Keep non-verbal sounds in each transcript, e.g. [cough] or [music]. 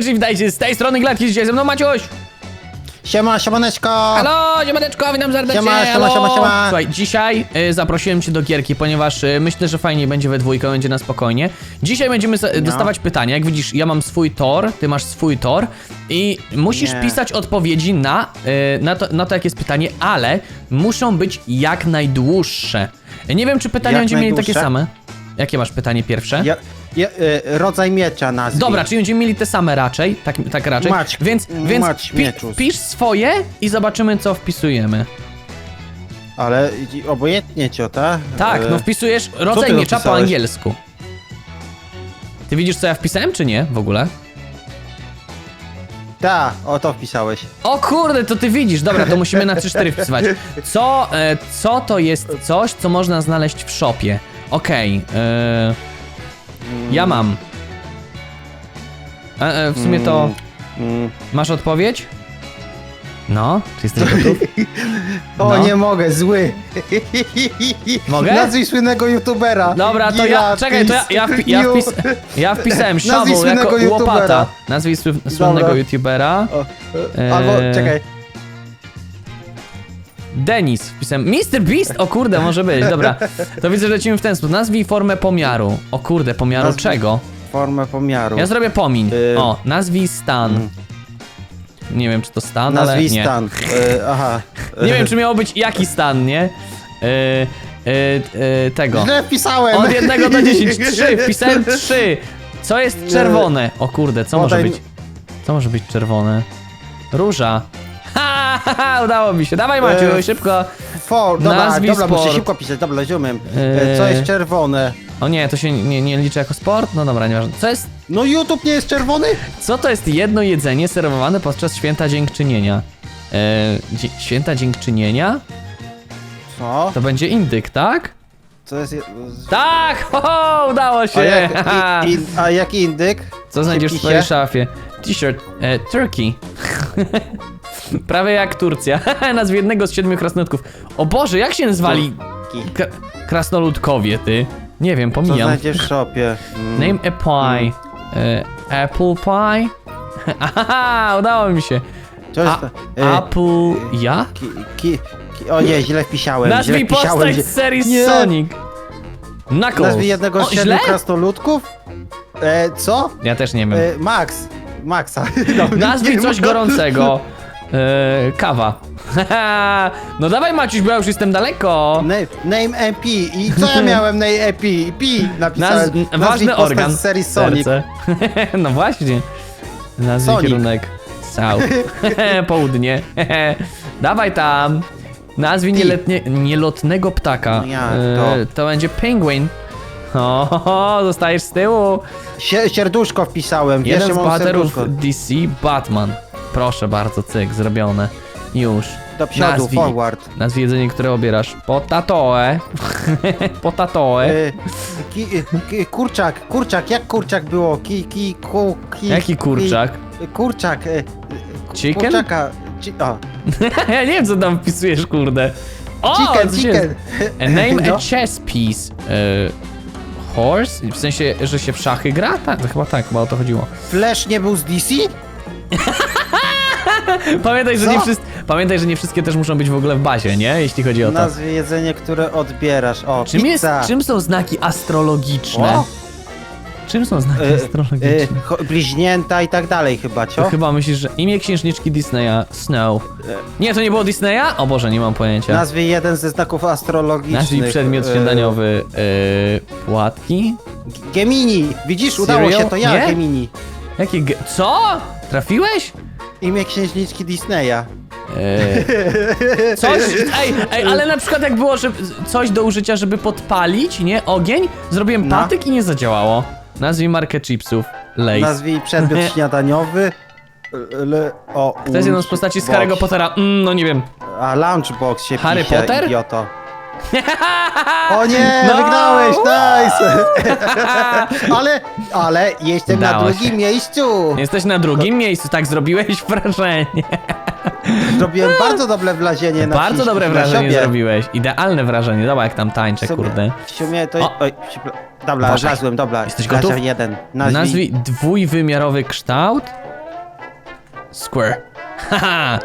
Cześć, witajcie z tej strony Gladki, dzisiaj ze mną Maciuś! Siema, siemaneczko! Halo, siemaneczko, witam serdecznie, Siema, siema, halo. siema, siema. Słuchaj, dzisiaj y, zaprosiłem cię do gierki, ponieważ y, myślę, że fajnie będzie we dwójkę, będzie na spokojnie. Dzisiaj będziemy No. dostawać pytania, jak widzisz, ja mam swój tor, ty masz swój tor i musisz Nie. pisać odpowiedzi na, y, na, to, na to, jakie jest pytanie, ale muszą być jak najdłuższe. Nie wiem, czy pytania Jak będziemy mieli takie same. Jakie masz pytanie pierwsze? Ja, ja, y, rodzaj miecza nazwij. Dobra, czyli będziemy mieli te same raczej, tak, tak raczej. Mać- więc więc mać pi, mieczus. pisz swoje i zobaczymy, co wpisujemy. Ale i- obojętnie ciota. Tak, y, no wpisujesz rodzaj ty miecza po napisałeś? angielsku. Ty widzisz, co ja wpisałem, czy nie w ogóle? Ta, o to wpisałeś. O kurde, to ty widzisz. Dobra, to musimy na 3-4 wpisywać. [laughs] Co, e, co to jest coś, co można znaleźć w shopie? Okej, e, ja mam. E, e, w sumie to... Mm. Masz odpowiedź? No, czy jesteś gotów? [laughs] O, No. nie mogę, zły. Mogę? Nazwij słynnego youtubera. Dobra, to ja, czekaj, to ja, ja, wpi, ja, wpis, ja wpisałem Nazwij shovel jako słynnego łopata. youtubera. Nazwij sły- słynnego Dobra. youtubera. O, Albo, Eee. czekaj. Denis wpisałem. Mr. Beast? O kurde, może być, dobra. To widzę, że lecimy w ten sposób. Nazwij formę pomiaru. O kurde, pomiaru Nazwij- czego? Formę pomiaru. Ja zrobię pomin. Y. O, nazwij stan. Nie wiem, czy to stan, ale Nazwij nie. stan. Y, aha. Nie wiem, czy miało być jaki stan, nie? Y, y, y, tego. Źle wpisałem. Od jednego do 10. [laughs] Trzy, wpisałem trzy. Co jest czerwone? O kurde, co może Podaj- być? Co może być czerwone? Róża. Ha, ha, ha, udało mi się. Dawaj Maciu, E, szybko. For, dobra, Nazwij dobra, muszę sport. szybko pisać, dobra. Eee. E, Co jest czerwone? O nie, to się nie, nie liczy jako sport? No dobra, nieważne. Co jest, No YouTube nie jest czerwony? co to jest jedno jedzenie serwowane podczas święta dziękczynienia? E, dzie, święta dziękczynienia? Co? To będzie indyk, tak? Co jest... Tak! Ho, ho, udało A się! jak, haha. i, i, a jak indyk? Co znajdziesz w pisie? swojej szafie? T-shirt, e, turkey. [laughs] Prawie jak Turcja. [laughs] Nazw jednego z siedmiu krasnoludków. O Boże, jak się nazwali k- krasnoludkowie, ty? Nie wiem, Co pomijam. znajdziesz w shopie? Mm. [laughs] Name a pie. E, apple pie? [laughs] Aha, udało mi się. Co jest A, to? E, apple... Ja? ki, ki, ki, o nie, źle wpisałem. Nazwij wpisałem. postać źle- z serii Nie. Sonic. Knuckles. Nazwij jednego o, z siedmiu źle? krasnoludków? E, co? Ja też nie wiem. E, Max. Maxa. Nazwij nie coś gorącego. E, kawa. [laughs] no dawaj Maciuś, bo ja już jestem daleko. Name, name MP. I co ja miałem name MP? P napisałem. Naz Nazwij ważny postać organ. z serii Sonic. Serce. [laughs] no właśnie. Nazwij Sonic. kierunek. South. [laughs] Południe. Dawaj tam. Nazwij nieletnie, nielotnego ptaka. No jak E, to będzie penguin. O, ho, ho, zostajesz z tyłu. Sie, serduszko wpisałem. Jeden że z mam bohaterów serduszko. DC, Batman. Proszę bardzo, cyk, zrobione. Już. Do przodu, Nazwij- forward. Nazwij jedzenie, które obierasz. Potatoe. [laughs] Potatoe. E, ki, ki, kurczak, kurczak, jak kurczak było? Ki, ki, ku, ki, Jaki kurczak? Ki, kurczak. E, e, Chicken? Kurczaka. Ci, o, [laughs] ja nie wiem, co tam wpisujesz, kurde. O, chicken, co się- chicken. A name No. a chess piece. E, horse? W sensie, że się w szachy gra? Tak, to chyba tak, chyba o to chodziło. Flash nie był z DC? [laughs] [laughs] Pamiętaj, że Co? nie, wszyscy, pamiętaj, że nie wszystkie też muszą być w ogóle w bazie, nie? Jeśli chodzi o to. Nazwie jedzenie, które odbierasz. O, Czym, jest, pizza. czym są znaki astrologiczne? O. Czym są znaki E, astrologiczne? e, cho- bliźnięta i tak dalej chyba, To co? chyba myślisz, że imię księżniczki Disneya, Snow. Nie, to nie było Disneya? O Boże, nie mam pojęcia. Nazwij jeden ze znaków astrologicznych. Nazwij przedmiot e, śniadaniowy. E, płatki? Gemini. Widzisz, udało się, to ja, Nie? Gemini. Jakie ge- Co? Trafiłeś? Imię księżniczki Disneya. E, coś, ej, ej, ale na przykład jak było, że coś do użycia, żeby podpalić, nie? Ogień, zrobiłem No. patyk i nie zadziałało. Nazwij markę chipsów. Lays. Nazwij przedmiot [laughs] śniadaniowy. L, o, To jest jedną z postaci z lunchbox. Harry'ego Pottera. Mm, no nie wiem. A lunchbox się Harry pisze, Potter? idioto. [laughs] O nie, No! wygrałeś, nice! [laughs] ale, ale jestem Udało na się. drugim miejscu. Jesteś na drugim miejscu, tak zrobiłeś [laughs] wrażenie. Zrobiłem bardzo dobre wrażenie na Bardzo dobre na wrażenie zrobiłeś. Idealne wrażenie. Dobra, jak tam tańczę, W sumie- kurde. W sumie to... O. Oj, dobra, Uważaj. wlazłem, dobra. Jesteś gotów? jeden. Nazwij. Nazwij dwójwymiarowy kształt Square. Haha!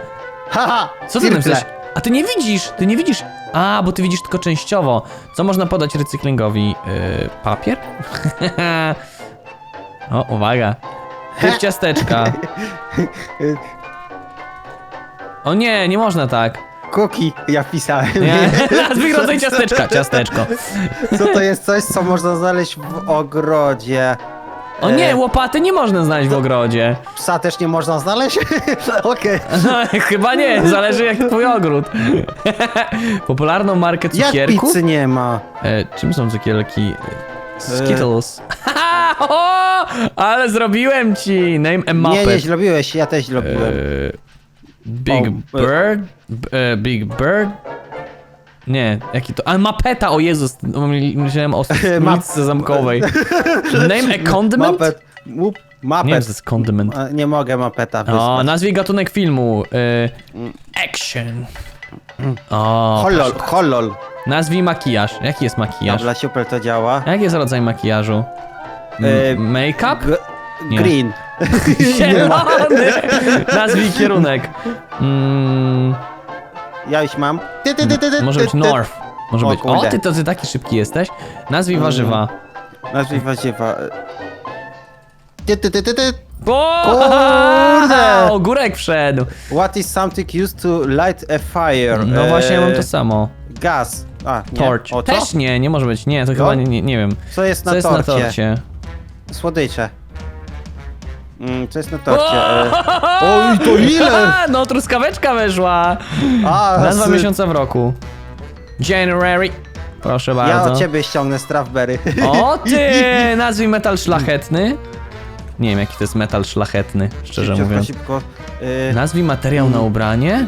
Haha! Co ty napisałeś? A ty nie widzisz, ty nie widzisz. A, bo ty widzisz tylko częściowo. Co można podać recyklingowi? Yy, papier? [laughs] o, uwaga. Ciasteczka. O nie, nie można tak. Cookie, ja wpisałem. Nie. [laughs] Rodzaj ciasteczka. Ciasteczko. Co to jest coś, co można znaleźć w ogrodzie? O nie, E, łopaty nie można znaleźć w ogrodzie. Psa też nie można znaleźć? [laughs] Okej. Chyba nie, zależy jak twój ogród. [laughs] Popularną markę Jak cukierków? pizzy nie ma? E, czym są cukierki? Skittles. Haha, [laughs] o, ale zrobiłem ci! Name a Nie, nie, zrobiłeś, ja też zrobiłem. E, Big O, e- Bird? B, e, Big Bird? Nie, jaki to? A, mapeta, o Jezus, myślałem o [laughs] ulicy zamkowej. Name a condiment? Mapet. Nie mapet. wiem, co to jest condiment. A, Nie mogę mapeta O, wysłać. nazwij gatunek filmu. E, action. O, Holol, holol. nazwij makijaż. Jaki jest makijaż? Dobra, super to działa. Jaki jest rodzaj makijażu? M- E, Make-up? G Nie. green. [laughs] [laughs] Zielony! Nazwij kierunek. Mm, Ja już mam. Ty, ty, ty, ty, ty, może ty, być ty. North. Może O być. O, kurde. ty to ty taki szybki jesteś. Nazwij Mm. warzywa. Nazwij warzywa. Ty, ty, ty, ty, ty. O, Kurde! [laughs] Ogórek wszedł. What is something used to light a fire? No właśnie, ja mam to E, samo. Gaz. A, nie. Torch. O, co? Też nie, nie może być. Nie, to chyba nie, nie, nie wiem. Co jest Co na jest torcie? na torcie? Słodycze. Mm, co jest na torcie? E, Oj, to ile? [laughs] No, truskaweczka weszła. A, Nazwa z- miesiąca w roku. January. Proszę Ja bardzo. od ciebie ściągnę strawberry. O ty! [laughs] Nazwij metal szlachetny. Nie wiem, jaki to jest metal szlachetny, szczerze szybko, mówiąc. szybko. E, Nazwij materiał na ubranie.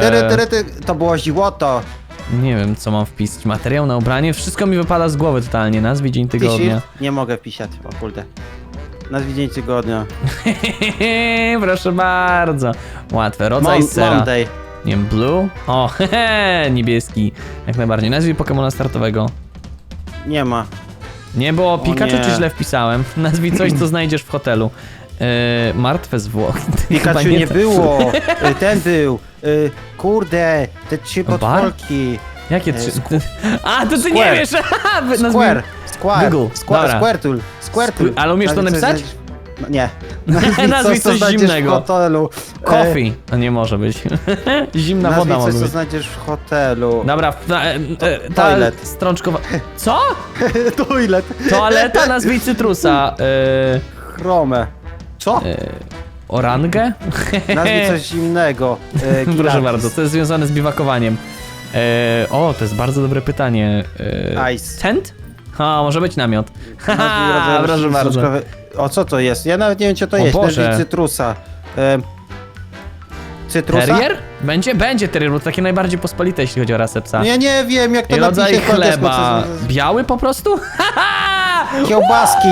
tyry, Eee, tyry, ty. To było złoto. nie wiem, co mam wpisać. Materiał na ubranie. Wszystko mi wypada z głowy totalnie. Nazwij dzień tygodnia. Tysiąc? Nie mogę pisać, o kurde. Nazwij dzień tygodnia. [laughs] Proszę bardzo. Łatwe. Rodzaj Mon- sera. Monday. Nie wiem, blue? O, hehe, [laughs] niebieski. Jak najbardziej. Nazwij Pokemona startowego. Nie ma. Nie było Pikachu, nie. czy źle wpisałem? [laughs] Nazwij coś, co znajdziesz w hotelu. Eee, martwe zwłoki. Pikachu nie, to- było. E, Ten był. E, Kurde, te trzy Bar? Jakie E, trzy... squ- [laughs] A, to ty Square. nie wiesz! [laughs] Nazwij- Square. Square. Google. Square. Dobra. Squirtle. Squirtle. Squ- ale umiesz to Nazwij napisać? coś- No, nie. [laughs] Nazwij co coś znajdziesz zimnego. w hotelu. E, Coffee. A nie może być. Zimna Nazwij woda coś, co być. znajdziesz w hotelu. Dobra, ta, e, e, ta Toilet. strączkowa... Co? Toilet. Toaleta, nazwij cytrusa. E, Chromę. Co? orangę? Nazwij coś zimnego. E, Proszę bardzo, to jest związane z biwakowaniem. E, o, to jest bardzo dobre pytanie. E, Ice. tent? Ha, może być namiot. [laughs] Nazwij Haha, proszę bardzo. O co to jest? Ja nawet nie wiem co to O jest. Boże. Cytrusa. E, cytrusa? Terrier? Będzie? Będzie terrier, bo to takie najbardziej pospolite, jeśli chodzi o rasę psa. No ja nie wiem jak to I rodzaj chleba. co- Biały po prostu? Haha! [laughs] Kiełbaski.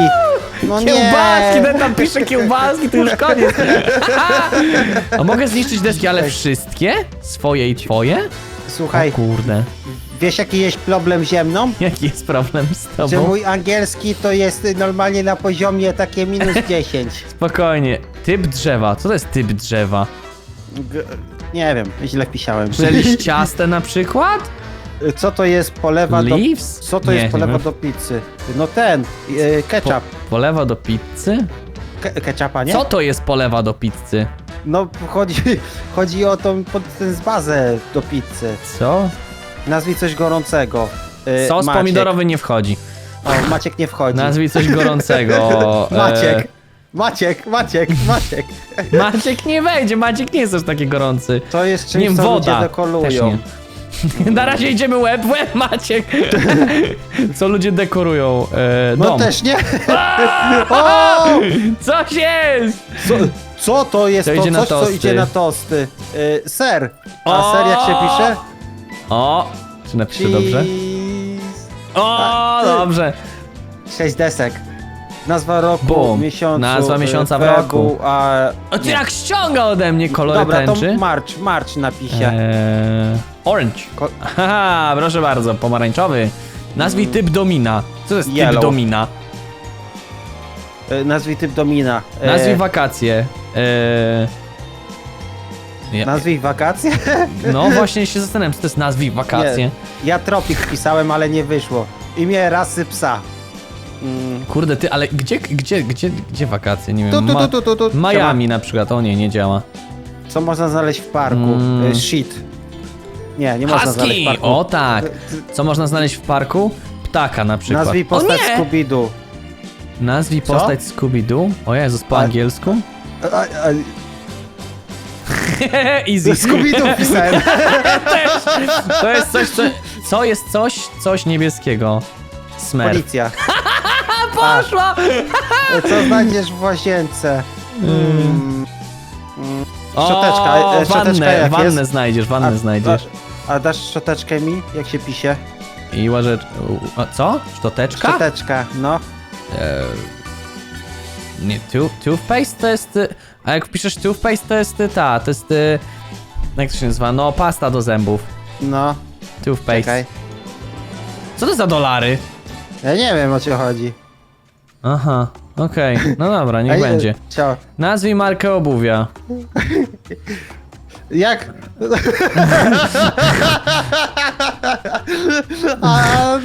No nie. Kiełbaski, ten tam pisze kiełbaski, to już koniec. [laughs] A mogę zniszczyć deski, ale wszystkie? Swoje i twoje? Słuchaj, O kurde, wiesz jaki jest problem ze mną? [laughs] jaki jest problem z Że tobą? mój angielski to jest y, normalnie na poziomie takie minus [laughs] 10. Spokojnie. Typ drzewa. Co to jest typ drzewa? G nie wiem, źle pisałem. Przeliściaste [laughs] na przykład? Co to jest polewa do... Leaves? Co to Nie, jest polewa do pizzy? No ten, y, ketchup. Po, polewa do pizzy? Ke ketchupa, nie? Co to jest polewa do pizzy? No chodzi, [laughs] chodzi o tą, pod ten z bazę do pizzy. Co? Nazwij coś gorącego. Y, Sos Maciek. pomidorowy nie wchodzi. O, Maciek nie wchodzi. Nazwij coś gorącego. [laughs] Maciek. Maciek, Maciek, Maciek. E, [laughs] Maciek nie wejdzie, Maciek nie jest aż taki gorący. To jest czymś, Nie wiem, co woda. ludzie Też dekolują. nie. Na razie idziemy łeb w łeb, Maciek. Co ludzie dekorują? E, No dom. też nie. o! Coś jest! Co, co to jest To to, idzie na coś, co tosty. idzie na tosty? Y, ser. A O! ser jak się pisze? O! Czy napiszę dobrze? Cheese. O, Tak, dobrze. Sześć desek. Nazwa roku, Bum. miesiącu. Nazwa y, miesiąca w fegu, roku. A... O, ty nie. jak ściąga ode mnie kolory Dobra, tęczy. to March, March napisie. Eee, orange. Ko- Haha, proszę bardzo, pomarańczowy. Nazwij typ domina. Co to jest typ Yellow. domina? Y, Nazwij typ domina. Y, Nazwij wakacje. Eee, Ja, Nazwij wakacje? [laughs] no właśnie się zastanawiam, co to jest nazwij wakacje. Nie. Ja tropik wpisałem, ale nie wyszło. Imię rasy psa. Mm. Kurde, ty, ale gdzie, gdzie, gdzie, gdzie wakacje? Nie wiem, Ma- tu, tu, tu. Miami na przykład, o nie, nie działa. Co można znaleźć w parku? Mm. Y, Shit. Nie, nie można znaleźć w Husky! parku. O tak! Co można znaleźć w parku? Ptaka na przykład. Nazwij postać! Scooby-Doo. Nazwij postać Scooby-Doo? O Jezus, po A- angielsku? A, a, [laughs] Easy. Scooby-Doo wpisałem. [laughs] To jest coś, co, co jest coś, coś niebieskiego. Smer. Policja. [laughs] Poszła! Co znajdziesz w łazience? Mm. O, Szczoteczka, e, szczoteczka wannę, jak wannę jest? znajdziesz, wannę znajdziesz. A, a dasz szczoteczkę mi, jak się pisze? I łażecz... u- a Co? Szczoteczka? Szczoteczka, no. Nie, tooth, toothpaste to jest... A jak wpiszesz toothpaste to jest ta, to jest... Jak to się nazywa? No, pasta do zębów. No, Toothpaste. czekaj. Co to za dolary? Ja nie wiem o co chodzi. Aha, okej. No dobra, niech Ej, będzie. Cio. Nazwij markę obuwia. [laughs] Jak? A,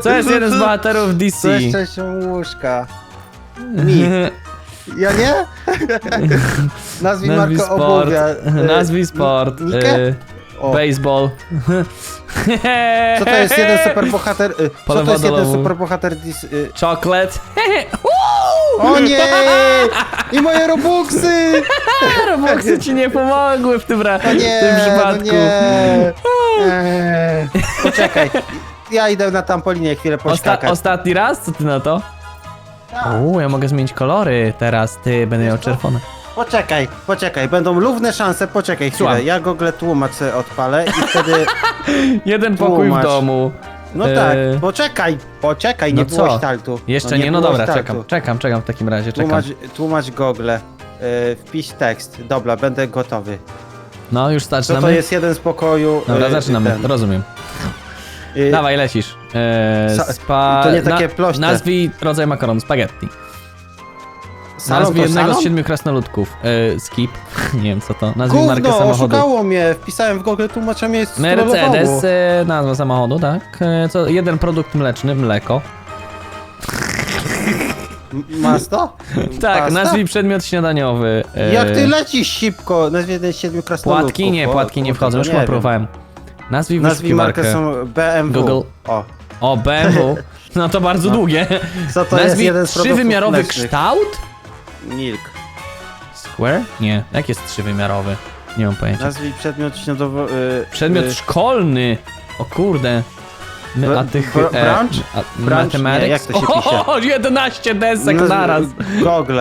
[laughs] Co jest jeden z bohaterów DC? to jest część łóżka. Mi. Ja nie? [laughs] Nazwij Nazwij markę sport. obuwia. [laughs] Nazwij sport. Nikę? y, O, Baseball. co to jest jeden superbohater? y, Co to jest jeden wodolowu. superbohater dis... y, Chocolate. O nie! I moje robuxy! [laughs] Robuxy ci nie pomogły w tym, ra- No nie, w tym no przypadku. nie. Eee. Poczekaj. Ja idę na tampolinie chwilę Osta- ostatni raz? Co ty na to? Uuu, ja mogę zmienić kolory teraz, ty, będę miał czerwone. Poczekaj, poczekaj, będą równe szanse, poczekaj chwilę. Słucham. Ja Google tłumacz sobie odpalę i wtedy... [laughs] Jeden pokój w Tłumacz. No. Eee, tak, poczekaj, poczekaj, nie no było co? sztaltu. Jeszcze nie, no było dobra, sztaltu. czekam, czekam, czekam w takim razie, czekam. Tłumacz, tłumacz Google. Yy, wpisz tekst. Dobra, będę gotowy. No już Co to zaczynamy. jest jeden z pokoju? Dobra, yy, zaczynamy, ten, rozumiem. yy, Dawaj, lecisz. Sa- spa... to nie takie proste. Nazwij rodzaj makaronu, spaghetti. Nazwij jednego z siedmiu krasnoludków. Eee, skip. [laughs] nie wiem co to. Nazwij markę Gówno, samochodu. oszukało mnie. Wpisałem w Google tłumacza mnie Mercedes, e, nazwa samochodu, tak. E, co, jeden produkt mleczny, mleko. Masz to? [laughs] Tak, Pasta? nazwij przedmiot śniadaniowy. E, Jak ty lecisz szybko? Nazwij jeden z siedmiu krasnoludków. Płatki? Nie, O, płatki nie kurde, wchodzą, już nie chyba wiem. próbowałem. Nazwij Nazwij markę są BMW. Google. O, O, BMW. [laughs] No to bardzo No. długie. co to jest Nazwij jeden z produktów trzywymiarowy mlecznych? kształt? Milk. Square? Nie, jak jest trzywymiarowy? Nie mam pojęcia. Nazwij przedmiot śniadowo... Y, Przedmiot y, szkolny. O kurde. My, a tych... br- branch? a, Branch? Nie, jak to się pisze? O, 11 desek naz- naraz. Google.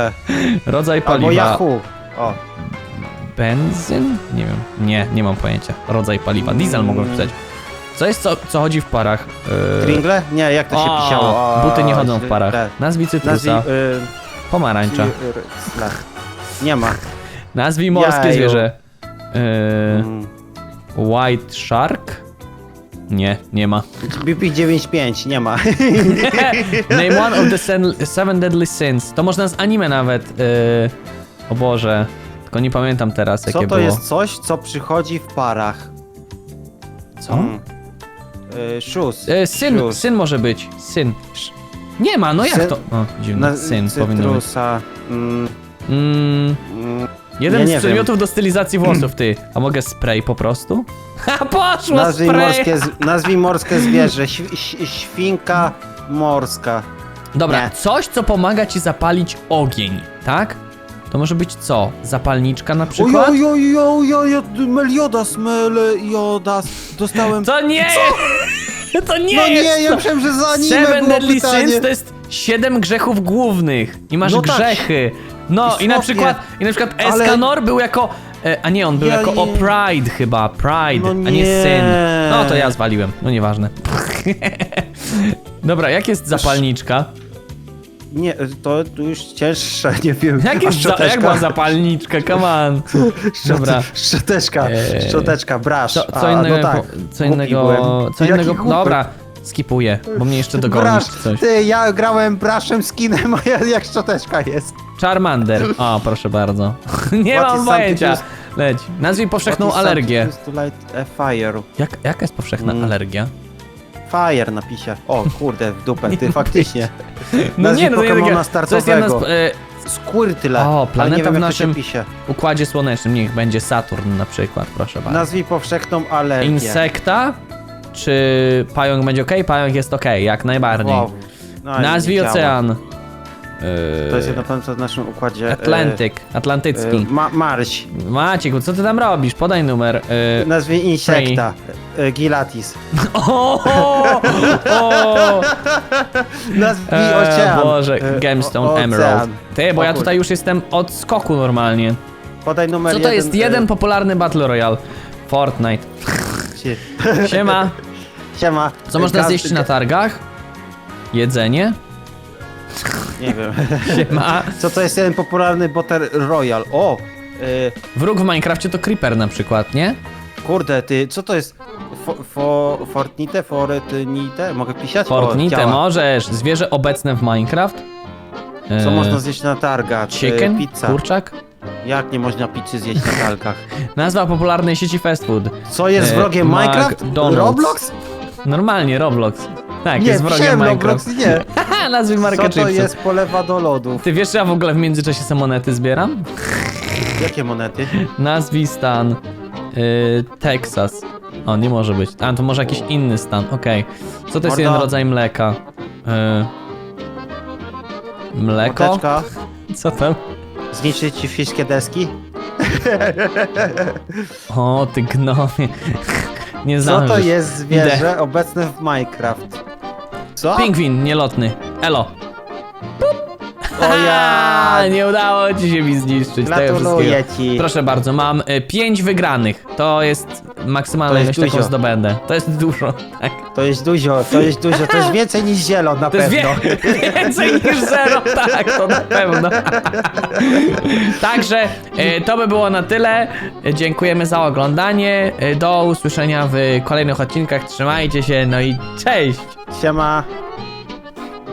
Rodzaj Albo paliwa. Yahoo. O, Benzyn? Nie wiem. Nie, nie mam pojęcia. Rodzaj paliwa. Diesel mogą wpisać. Co jest, co, co chodzi w parach? Yy... Kringle? Nie, jak to się O, pisało? O, Buty nie chodzą w parach. Nazwij cytrusa. Nazwij... Y, Pomarańcza. Nie ma. Nazwij morskie Jaju. zwierzę. Yy... Mm. White Shark? Nie, nie ma. BP95, nie ma. [laughs] Name one of the sen- seven deadly sins. To można z anime nawet. Yy... O Boże. Tylko nie pamiętam teraz, jakie Co to było. jest coś, co przychodzi w parach? Co? Mm. Y, shoes. Yy, syn, Shoes. syn może być. Syn. Nie ma, no jak to? O, dziwne. Na, Syn powinno być. cytrusa. Mm, Mm, mm, jeden Ja z nie przedmiotów do stylizacji [clears throat] włosów, ty. A mogę spray po prostu? [laughs] Ha, poszło nazwij, spray! morskie, z- [laughs] nazwij morskie zwierzę. Św, ś- świnka morska. Dobra, Nie. coś, co pomaga ci zapalić ogień, tak? To może być co? Zapalniczka na przykład? Oj, oj, oj, oj, oj, Meliodas, Meliodas. Dostałem... To nie! [laughs] To nie No jest nie, ja to! myślałem, że za anime Seven było Deadly pytanie. Sins to jest siedem grzechów głównych i masz No tak. grzechy. No I i na przykład i na przykład Ale- Escanor był jako e, a nie, on był Ja jako o nie- Pride chyba, Pride, No a nie nie. Syn. No to ja zwaliłem, no nieważne. [laughs] Dobra, jak jest zapalniczka? Nie, to już cięższe, nie wiem. [laughs] Jak, A jest za, jak szczoteczka? była zapalniczka, come on. [laughs] Dobra. Szczoteczka, Eee, szczoteczka, brasz. Co, co A, innego, no tak. co innego, co innego, dobra. skipuję, bo mnie jeszcze dogonisz Brasz, coś. ty, ja grałem braszem skinem, [laughs] a ja jak szczoteczka jest. Charmander. O, proszę bardzo. Nie What mam pojęcia. Leć. Nazwij powszechną alergię. a fire. Jak, jaka jest powszechna Mm. alergia? Fire napisie. O kurde, w dupę, ty [laughs] faktycznie. No Nazwij nie, no to Pokemona alergia. To jest jedna z... startowego. E, Squirtle. O, ale planeta nie wiem, w jak naszym- To się pisze. układzie słonecznym, niech będzie Saturn na przykład, proszę bardzo. Nazwij powszechną alergię. Insekta? Czy pająk będzie ok? Pająk jest ok, jak najbardziej. Wow. No, Nazwij nie działa. ocean. To jest jedno w naszym układzie. Atlantyk, E, atlantycki. e, ma Marś. Maciek, co ty tam robisz? Podaj numer. Yy, Nazwij insekta. Gilatis. [laughs] o, o, Nazwij ocean. Boże, Gemstone o- Emerald. Ty, bo ja tutaj już jestem od skoku normalnie. Podaj numer Co to jeden. jest jeden popularny Battle Royale? Fortnite. Siema. Siema. Co można zjeść na targach? Jedzenie? Nie wiem. [laughs] Siema. Co to jest jeden popularny Butter Royal? O! y, Wróg w Minecrafcie to Creeper na przykład, nie? kurde, ty, co to jest? Fo, fo, Fortnite? Fortnite? Mogę pisać? O, Fortnite działa. możesz. Zwierzę obecne w Minecraft? Co E, można zjeść na targach? Chicken? Y, Pizza. Kurczak? Jak nie można pizzy zjeść na targach? [laughs] Nazwa popularnej sieci fast food. Co jest E, wrogiem Minecraft? McDonald's. Roblox? Normalnie, Roblox. Tak, jest wrogiem Minecraft. Roblox, nie. [laughs] Haha, nazwij markę Co to chipsów. jest polewa do lodów? Ty wiesz, że ja w ogóle w międzyczasie sobie monety zbieram? Jakie monety? Nazwij stan. Yy, Texas. O, nie może być. A, to może jakiś inny stan, okej. Co to jest Mordo. jeden rodzaj mleka? Yy, mleko? Moteczka? Co tam? Zniszczyć ci wszystkie deski? O, ty gnomie. Nie Co zdążysz. to jest zwierzę obecne w Minecraft? Co? Pingwin nielotny. Elo. O ja! nie udało ci się mi zniszczyć tego Gratuluję wszystkiego. ci. Proszę bardzo, mam y, pięć wygranych. To jest maksymalna To jest ilość, jaką dużo. zdobędę. To jest dużo, tak. To jest dużo, to jest dużo, to jest więcej niż zielon na To jest pewno. wie [laughs] więcej niż zero, tak, to na pewno. [laughs] Także y, to by było na tyle. Dziękujemy za oglądanie. Y, Do usłyszenia w kolejnych odcinkach. Trzymajcie się, no i cześć! Siema.